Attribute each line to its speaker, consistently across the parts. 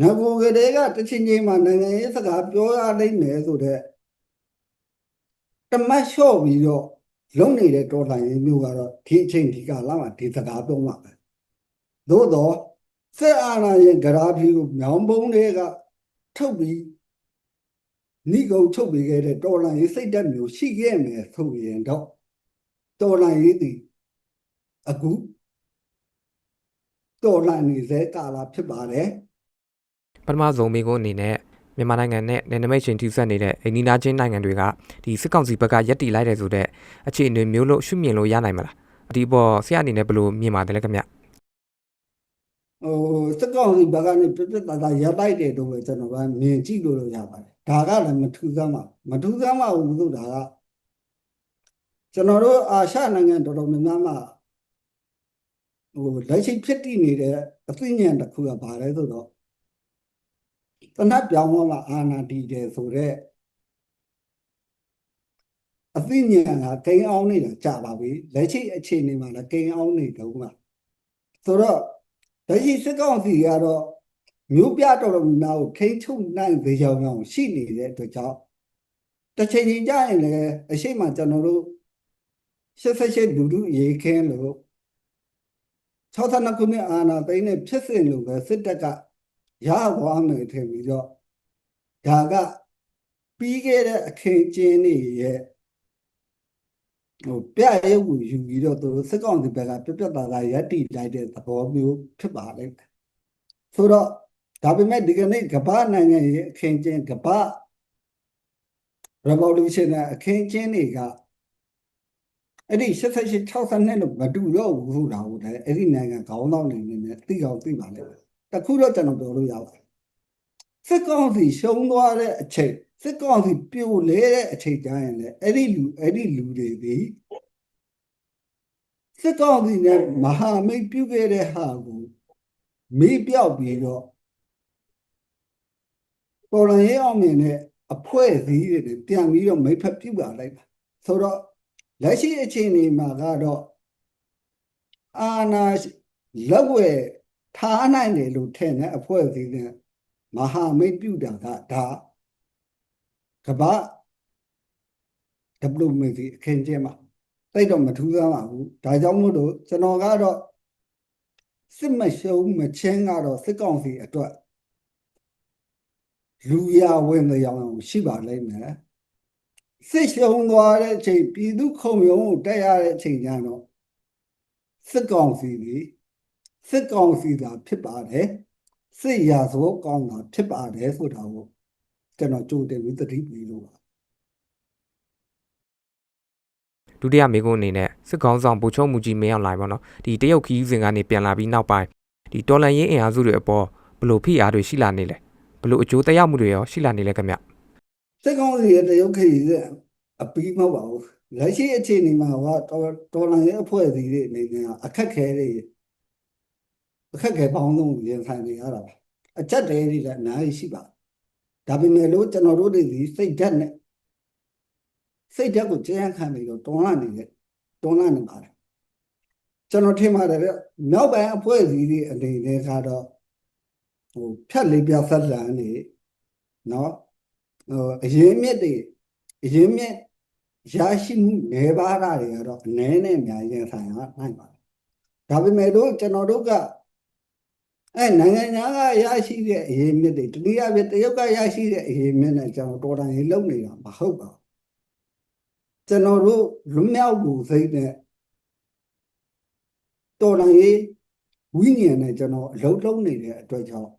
Speaker 1: ငကိုကလေးကတစ်ချိန်ချိန်မှာနိုင်ငံရေးစကားပြောရလိမ့်မယ်ဆိုတော့တမတ်လျှော့ပြီးတော့လုံနေတဲ့တော်လှန်ရေးမျိုးကတော့ဒီအချိန်ဒီကာလမှာဒီစကားပြောမှာပဲသို့တော့စစ်အာဏာရင်ဂရာဖီကိုမြောင်းပုံးတွေကထုတ်ပြီးနိဂုံထုတ်ပြီးခဲ့တဲ့တော်လှန်ရေးစိတ်ဓာတ်မျိုးရှိခဲ့မယ်ဆိုရင်တော့တော်လှန်ရေးတည်အခုတော်လှန်နေစေကာလဖြစ်ပါတယ်
Speaker 2: ပထမဆုံးမိကုန်းအနေနဲ့မြန်မာနိုင်ငံနဲ့နယ်နိမိတ်ချင်းထိစပ်နေတဲ့အိန္ဒိယချင်းနိုင်ငံတွေကဒီစစ်ကောင်စီဘက်ကရက်တီလိုက်တယ်ဆိုတော့အခြေအနေမျိုးလို့ရှုမြင်လို့ရနိုင်မလားဒီပေါ်ဆရာအနေနဲ့ဘယ်လိုမြင်ပါတယ်လဲခင်ဗျ
Speaker 1: ဟိုစက်ကောင်စီဘက်ကနေပြပြတသားရပ်လိုက်တယ်တော့ပဲကျွန်တော်ကမြင်ကြည့်လို့ရပါတယ်ဒါကလည်းမထူးဆန်းပါမထူးဆန်းပါဘူးလို့ဒါကကျွန်တော်တို့အာရှနိုင်ငံတော်တော်များများမှာဟိုလက်ရှိဖြစ်တည်နေတဲ့အသိဉာဏ်တစ်ခုကဘာလဲဆိုတော့ တနတ်ပြောင်းသွားမှအာနာတီတယ်ဆိုတော့အသိဉာဏ်ကကိန်းအောင်နေတာကြာပါပြီလက်ရှိအခြေအနေမှာလည်းကိန်းအောင်နေတော့မှာဆိုတော့လက်ရှိစစ်ကောင်စီကတော့မျိုးပြတော်တော်များများကိုထိန်းချုပ်နိုင်သေးကြောင်းရှိနေတဲ့အတွက်ကြောင့်တစ်ချိန်ချိန်ကြာရင်လည်းအရှိမကျွန်တော်တို့88လူလူရေခင်းလို့62ခုနှစ်အာဏာသိမ်းတဲ့ဖြစ်စဉ်လို့ပဲစစ်တပ်က ရသွားမယ်ထင်ပြီးတော့ဒါကပြီးခဲ့တဲ့အခင်းကျင်းတွေရဲ့ဟိုပြရုပ်ကိုယူပြီးတော့သူတို့စစ်ကောင်စီဘက်ကပြပြသားသားရက်တီလိုက်တဲ့သဘောမျိုးဖြစ်ပါလိမ့်မယ်ဆိုတော့ဒါပေမဲ့ဒီကနေ့ကမ္ဘာနိုင်ငံရဲ့အခင်းကျင်းကမ္ဘာ revolution နဲ့အခင်းကျင်းတွေကအဲ့ဒီ88 62လို့မတူတော့ဘူးဆိုတာကိုလည်းအဲ့ဒီနိုင်ငံခေါင်းဆောင်တွေအနေနဲ့သိအောင်သိပါလိမ့်မယ် တခုတော့ကျွန်တော်ပြောလို့ရပါတယ်စစ်ကောင်စီရှုံးသွားတဲ့အချိန်စစ်ကောင်စီပြိုလဲတဲ့အချိန်ကျရင်လည်းအဲ့ဒီလူအဲ့ဒီလူတွေဒီစစ်ကောင်စီနဲ့မဟာမိတ်ပြုခဲ့တဲ့ဟာကိုမေးပြောက်ပြီးတော့ပေါ်လန်ရေးအောင်မြင်တဲ့အဖွဲစည်းတွေနဲ့ပြန်ပြီးတော့မိတ်ဖက်ပြုတ်လာလိုက်ပါဆိုတော့လက်ရှိအချိန်ဒီမှာကတော့အာနာလက်ဝဲ ထားနိုင်တယ်လို့ထင်တဲ့အဖွဲစည်းနဲ့မဟာမိတ်ပြုတ်တာကဒါကမ္ဘာဒပလိုမေစီအခင်းကျင်းမှာတိတ်တော့မထူးဆန်းပါဘူးဒါကြောင့်မို့လို့ကျွန်တော်ကတော့စစ်မရှုံးမချင်းကတော့စစ်ကောင်စီအတွက်လူရဝင်တဲ့ရောင်အောင်ရှိပါလိမ့်မယ်စစ်ရှုံးသွားတဲ့အချိန်ပြည်သူခုံရုံးကိုတက်ရတဲ့အချိန်ကျတော့စစ်ကောင်စီကြီး စစ်ကောင်စီသာဖြစ်ပါတယ်စစ်ရာဇဝတ်ကောင်းတာဖြစ်ပါတယ်ဆိုတာကိုကျွန်တော်ကြိုတင်ပြီးသတိပေးလို့ပါ
Speaker 2: ဒုတိယမိကုန်းအနေနဲ့စစ်ကောင်ဆောင်ဗိုလ်ချုပ်မူကြီးမင်းအောင်လှိုင်ပေါ့နော်ဒီတရုတ်ခီးစဉ်ကနေပြန်လာပြီးနောက်ပိုင်းဒီတော်လန်ရေးအင်အားစုတွေအပေါ်ဘယ်လိုဖိအားတွေရှိလာနေလဲဘယ်လိုအကျိုးသက်ရောက်မှုတွေရောရှိလာနေလဲခင်ဗျ
Speaker 1: စစ်ကောင်စီရဲ့တရုတ်ခေတ်ကြီးအပီးမဟုတ်ပါဘူးလက်ရှိအခြေအနေမှာကတော်တော်လန်ရဲ့အဖွဲ့အစည်းတွေအနေနဲ့အခက်ခဲတွေ အခက်ခဲပေါင်းဆုံးရင်ဆိုင်နေရတာပါအချက်တည်းတွေလည်းအများကြီးရှိပါဒါပေမဲ့လို့ကျွန်တော်တို့တွေဒီစိတ်ဓာတ်နဲ့စိတ်ဓာတ်ကိုကျန်းခံပြီးတော့တွန်းလာနေတဲ့တွန်းလာနေပါတယ်ကျွန်တော်ထင်ပါတယ်ဗျမြောက်ပိုင်းအဖွဲ့အစည်းတွေအနေနဲ့ကတော့ဟိုဖြတ်လေးပြဆက်လန်နေနော်ဟိုအရင်မြစ်တွေအရင်မြစ်ရရှိမှုနေပါတာတွေကတော့အနည်းနဲ့အများကြီးဆိုင်ရနိုင်ပါတယ်ဒါပေမဲ့လို့ကျွန်တော်တို့က အဲနိုင်ငံသားကရရှိတဲ့အရင်မြစ်တွေတတိယပြတရုတ်ကရရှိတဲ့အရင်မြစ်နဲ့ကျွန်တော်တော်တန်ရေးလုံနေတာမဟုတ်ပါဘူးကျွန်တော်တို့လွမြောက်ကိုစိတ်နဲ့တော်တန်ရေးဝိညာဉ်နဲ့ကျွန်တော်အလုံးလုံးနေတဲ့အတွက်ကြောင့်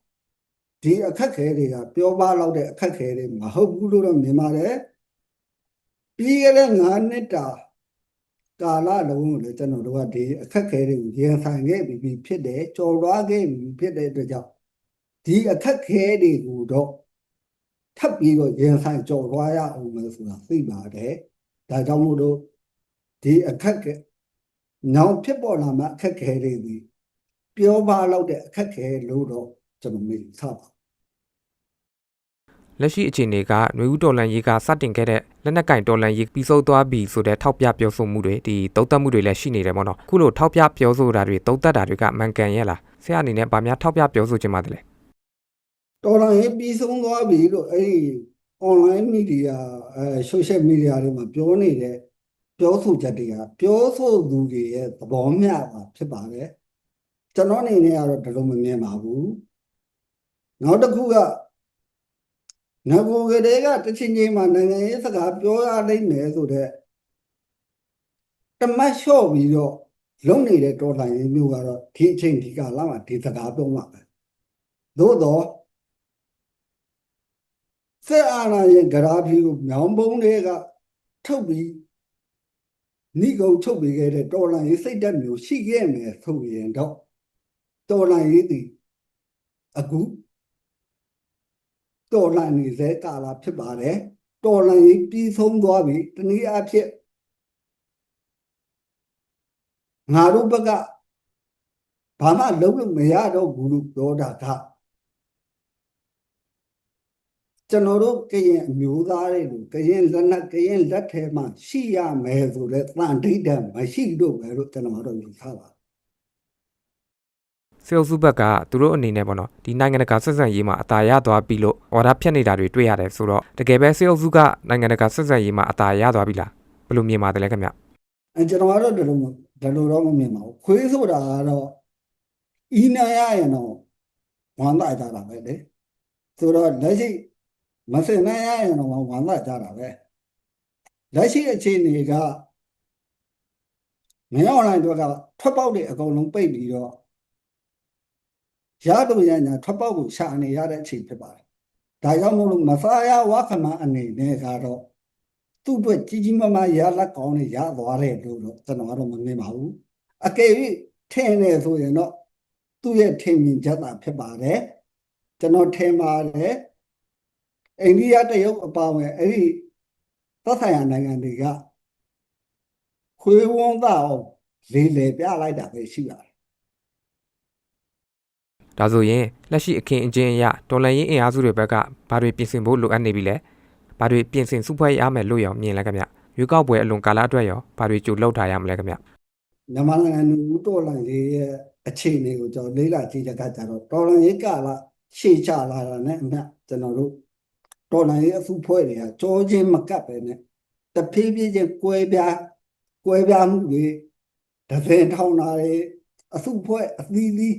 Speaker 1: ဒီအခက်ခဲတွေကပြောပါလောက်တဲ့အခက်ခဲတွေမဟုတ်ဘူးလို့တော့မြင်ပါတယ်ပြီးခဲ့တဲ့9နှစ်တာ ကာလလုံးကိုလည်းကျွန်တော်တို့ကဒီအခက်ခဲတွေကိုရင်ဆိုင်ခဲ့ပြီးဖြစ်တယ်ကြော်လွားခဲ့ပြီးဖြစ်တဲ့အတွက်ကြောင့်ဒီအခက်ခဲတွေကိုတော့ထပ်ပြီးတော့ရင်ဆိုင်ကြော်လွားရအောင်လို့ဆိုတာသိပါတယ်ဒါကြောင့်မို့လို့ဒီအခက်ခဲနောက်ဖြစ်ပေါ်လာမှအခက်ခဲတွေဒီပြောပါလောက်တဲ့အခက်ခဲလို့တော့ကျွန်တော်မေ့ထားပါ
Speaker 2: လက်ရှိအခြေအနေကຫນွေဦးတော်လန်ရေးကစတင်ခဲ့တဲ့လက်နက်ကင်တော်လန်ရေးပြီးဆုံးသွားပြီဆိုတဲ့ထောက်ပြပြောဆိုမှုတွေဒီတုံ့တက်မှုတွေလည်းရှိနေတယ်ပေါ့နော်ခုလိုထောက်ပြပြောဆိုတာတွေတုံ့တက်တာတွေကမှန်ကန်ရဲ့လားဆရာအနေနဲ့ဗာများထောက်ပြပြောဆိုချင်ပါတယ်လဲ
Speaker 1: တော်တော်ရေးပြီးဆုံးသွားပြီလို့အဲ့ဒီ online media အဲ social media တွေမှာပြောနေတဲ့ပြောဆိုချက်တွေကပြောဆိုသူတွေရဲ့သဘောမျှတာဖြစ်ပါတယ်ကျွန်တော်အနေနဲ့ကတော့ဒီလိုမမြင်ပါဘူးနောက်တစ်ခုက ငကိုကလေးကတစ်ချင်းချင်းမှာနိုင်ငံရေးစကားပြောရလိမ့်မယ်ဆိုတော့တမတ်လျှော့ပြီးတော့လုံနေတဲ့တော်လှန်ရေးမျိုးကတော့ဒီအချိန်ဒီကာလမှာဒီစကားပြောမှာပဲသို့တော့ဆက်အာဏာရဲ့ဂရာဖီကိုမြောင်းပုံးတွေကထုတ်ပြီးဏိကုံထုတ်ပြီးခဲ့တဲ့တော်လန်ရေးစိတ်ဓာတ်မျိုးရှိခဲ့မယ်ဆိုရင်တော့တော်လန်ရေးဒီအခု တော်လန်နေတဲ့ကာလဖြစ်ပါတယ်တော်လန်ရေးပြီးဆုံးသွားပြီတနည်းအားဖြင့်ငါတို့ဘက်ကဘာမှလုံးလို့မရတော့ဘူးလို့ပြောတာကကျွန်တော်တို့ကရင်အမျိုးသားတွေကိုကရင်လက်နက်ကရင်လက်ထဲမှာရှိရမယ်ဆိုတဲ့တန်တိတ်တမရှိတော့ပဲလို့ကျွန်တော်တို့ယူဆပါ
Speaker 2: စေအုပ်စုဘက်ကသူတို့အနေနဲ့ပေါ့နော်ဒီနိုင်ငံတကာဆက်ဆံရေးမှာအသာရသွားပြီလို့အော်ဒါဖြတ်နေတာတွေတွေ့ရတယ်ဆိုတော့တကယ်ပဲစေအုပ်စုကနိုင်ငံတကာဆက်ဆံရေးမှာအသာရသွားပြီလားဘယ်လိုမြင်ပါတယ်လဲခင်ဗျ
Speaker 1: အဲကျွန်တော်ကတော့ဒီလိုမဒီလိုတော့မမြင်ပါဘူးခွေးဆိုတာကတော့ဤနာရရင်တော့ဝမ်းသာကြတာပဲလေဆိုတော့လက်ရှိမစင်နိုင်ရရင်တော့ဝမ်းသာကြတာပဲလက်ရှိအခြေအနေကမင်းအွန်လိုင်းတော့ကထွက်ပေါက်တွေအကုန်လုံးပိတ်ပြီးတော့ ရတော့ရညာထွက်ပေါက်ကိုရှာနေရတဲ့အချိန်ဖြစ်ပါတယ်ဒါကြောင့်မို့လို့မဆာယဝခမအနေနဲ့ကတော့သူ့အတွက်ကြီးကြီးမားမားရလက်ကောင်းတွေရသွားတယ်လို့တော့ကျွန်တော်ကတော့မမြင်ပါဘူးအကယ်၍ထင်နေဆိုရင်တော့သူ့ရဲ့ထင်မြင်ချက်သာဖြစ်ပါတယ်ကျွန်တော်ထင်ပါတယ်အိန္ဒိယတရုတ်အပါအဝင်အဲ့ဒီသက်ဆိုင်ရာနိုင်ငံတွေကခွေးဝန်းသားအောင်လေးလေပြလိုက်တာပဲရှိပါတယ်
Speaker 2: ဒါဆိုရင်လက်ရှိအခင်းအကျင်းအရတော်လန်ရေးအင်အားစုတွေဘက်ကဘာတွေပြင်ဆင်ဖို့လိုအပ်နေပြီလဲဘာတွေပြင်ဆင်စုဖွဲ့ရမယ်လို့ရောမြင်လဲခင်ဗျရွေးကောက်ပွဲအလွန်ကာလအတွက်ရောဘာတွေကြိုလောက်ထားရမလဲခင်ဗျ
Speaker 1: မြန်မာနိုင်ငံလူဦးတော်လှန်ရေးရဲ့အခြေအနေကိုကျွန်တော်လေ့လာကြည့်တဲ့အခါကျတော့တော်လှန်ရေးကာလရှေ့ချလာတာနဲ့အမျှကျွန်တော်တို့တော်လှန်ရေးအစုဖွဲ့တွေကကြောချင်းမကပ်ပဲနဲ့တဖြည်းဖြည်းချင်းကွဲပြားကွဲပြားမှုတွေဒဇင်ထောင်တာတွေအစုဖွဲ့အသီးသီး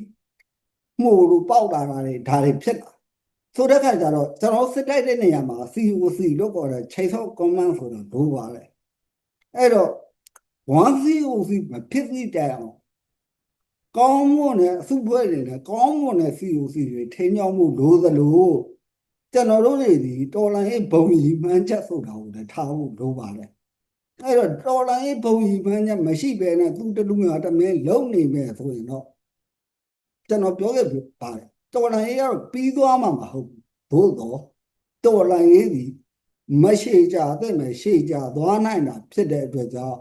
Speaker 1: မှုလို့ပေါက်လာတာတွေဒါတွေဖြစ်လာဆိုတဲ့အခါကျတော့ကျွန်တော်စစ်တိုက်တဲ့နေရာမှာ COC လို့ခေါ်တဲ့ချိန်ဆောက် command ဆိုတာဒိုးပါလေအဲ့တော့ one COC မဖြစ်သည့်တိုင်အောင်ကောင်းမွန်တဲ့အစုဖွဲ့တွေနဲ့ကောင်းမွန်တဲ့ COC တွေထိန်းချုပ်မှုလိုသလိုကျွန်တော်တို့တွေဒီတော်လိုင်းရေးဘုံကြီးမှန်းချက်ဆိုတာကိုလည်းထားဖို့လိုပါလေအဲ့တော့တော်လိုင်းရေးဘုံကြီးမှန်းချက်မရှိဘဲနဲ့သူတလူငါတမင်းလုံနေမယ်ဆိုရင်တော့ ကျွန်တော်ပြောခဲ့ပြပါတယ်တော်လိုင်းရေးကတော့ပြီးသွားမှာမဟုတ်ဘူးသို့တော့တော်လိုင်းရေးဒီမရှိကြတဲ့မယ်ရှိကြသွားနိုင်တာဖြစ်တဲ့အတွက်ကြောင့်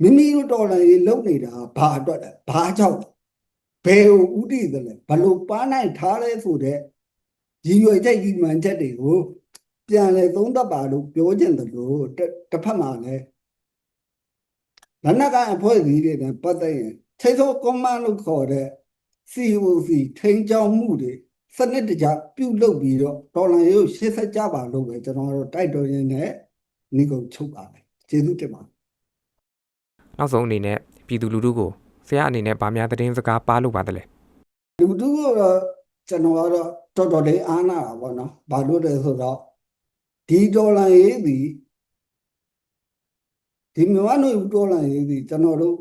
Speaker 1: မိမိတို့တော်လှန်ရေးလုပ်နေတာဘာအတွက်လဲဘာကြောင့်ဘယ်ကိုဥတည်တယ်လဲဘလို့ပန်းနိုင်ထားလဲဆိုတဲ့ရည်ရွယ်ချက်ကြီးမှန်ချက်တွေကိုပြန်လဲသုံးသပ်ပါလို့ပြောချင်တယ်လို့တစ်တစ်ဖက်မှာလည်းလနကအဖွဲ့အစည်းတွေနဲ့ပတ်သက်ရင်ထိတ်ဆုံးကွန်မန့်လို့ခေါ်တဲ့ COC ထိန်းချောင်းမှုတွေစနစ်တကျပြုလုပ်ပြီးတော့တော်လှန်ရေးကိုရှေ့ဆက်ကြပါလို့ပဲကျွန်တော်တို့တိုက်တော်ရင်းနဲ့ညီကုန်းချုပ်ပါတယ်ကျေးဇူးတင်ပါတယ်
Speaker 2: နောက်ဆုံးအနေနဲ့ပြည်သူလူထုကိုဆရာအနေနဲ့ဗာများသတင်းစကားပါလို့ပါတယ်လဲ
Speaker 1: လူတူကတော့ကျွန်တော်ကတော့တော်တော်လေးအားနာတာပေါ့နော်ဘာလို့လဲဆိုတော့ဒီဒေါ်လာရေးဒီဒီမြန်မာ့လူဒေါ်လာရေးဒီကျွန်တော်တို့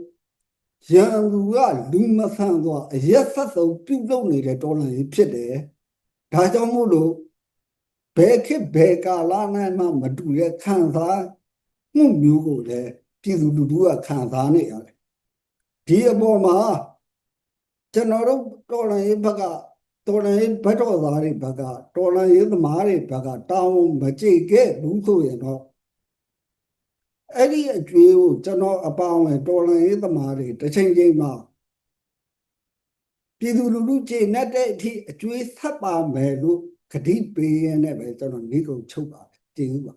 Speaker 1: ရန်သူကလူမဆန်သွားအရက်ဆက်ဆုံးပြုတ်လုပ်နေတဲ့ဒေါ်လာရေးဖြစ်တယ်ဒါကြောင့်မို့လို့ဘယ်ခေတ်ဘယ်ကာလနဲ့မှမတူတဲ့ခံစားမှုမျိုးကိုလည်းပြည်သူလူထုကခံစားနေရတယ်ဒီအပေါ်မှာကျွန်တော်တို့တော်လန်ရေးဘက်ကတော်လန်ရေးဘက်တော်သားတွေဘက်ကတော်လန်ရေးသမားတွေဘက်ကတောင်းမကြိတ်ခဲ့ဘူးဆိုရင်တော့ အဲ့ဒီအကျွေးကိုကျွန်တော်အပေါင်းနဲ့တော်လန်ရေးသမားတွေတစ်ချိန်ချိန်မှာပြည်သူလူထုကျေနပ်တဲ့အထိအကျွေးဆက်ပါမယ်လို့ကတိပေးရင်းနဲ့ပဲကျွန်တော်နေကုန်ချုပ်ပါတယ်ကျေးဇူးပါ